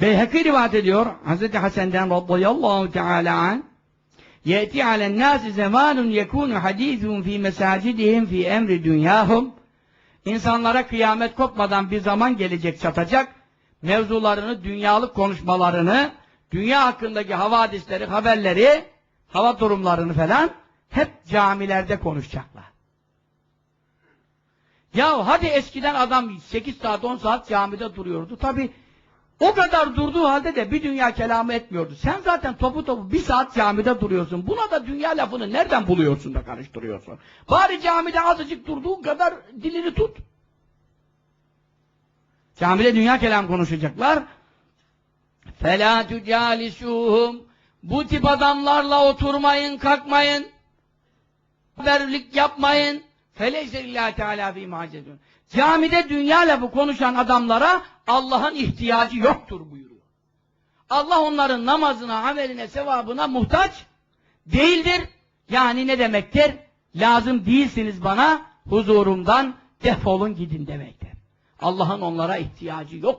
Beyhaki rivayet ediyor. Hz. Hasan'dan radıyallahu teala an Yeti alen nâsi zamanun yekûnu hadîthun fî mesâcidihim fî emri dünyâhum İnsanlara kıyamet kopmadan bir zaman gelecek çatacak. Mevzularını, dünyalık konuşmalarını, dünya hakkındaki havadisleri, haberleri, hava durumlarını falan hep camilerde konuşacaklar. Ya hadi eskiden adam 8 saat 10 saat camide duruyordu. Tabi o kadar durduğu halde de bir dünya kelamı etmiyordu. Sen zaten topu topu bir saat camide duruyorsun. Buna da dünya lafını nereden buluyorsun da karıştırıyorsun? Bari camide azıcık durduğun kadar dilini tut. Camide dünya kelam konuşacaklar. فَلَا تُجَالِسُوهُمْ Bu tip adamlarla oturmayın, kalkmayın. Haberlik yapmayın. فَلَيْسَ اللّٰهِ تَعَالَى ف۪ي مَعَجَدُونَ Camide dünya lafı konuşan adamlara Allah'ın ihtiyacı yoktur buyuruyor. Allah onların namazına, ameline, sevabına muhtaç değildir. Yani ne demektir? Lazım değilsiniz bana, huzurumdan defolun gidin demektir. Allah'ın onlara ihtiyacı yok.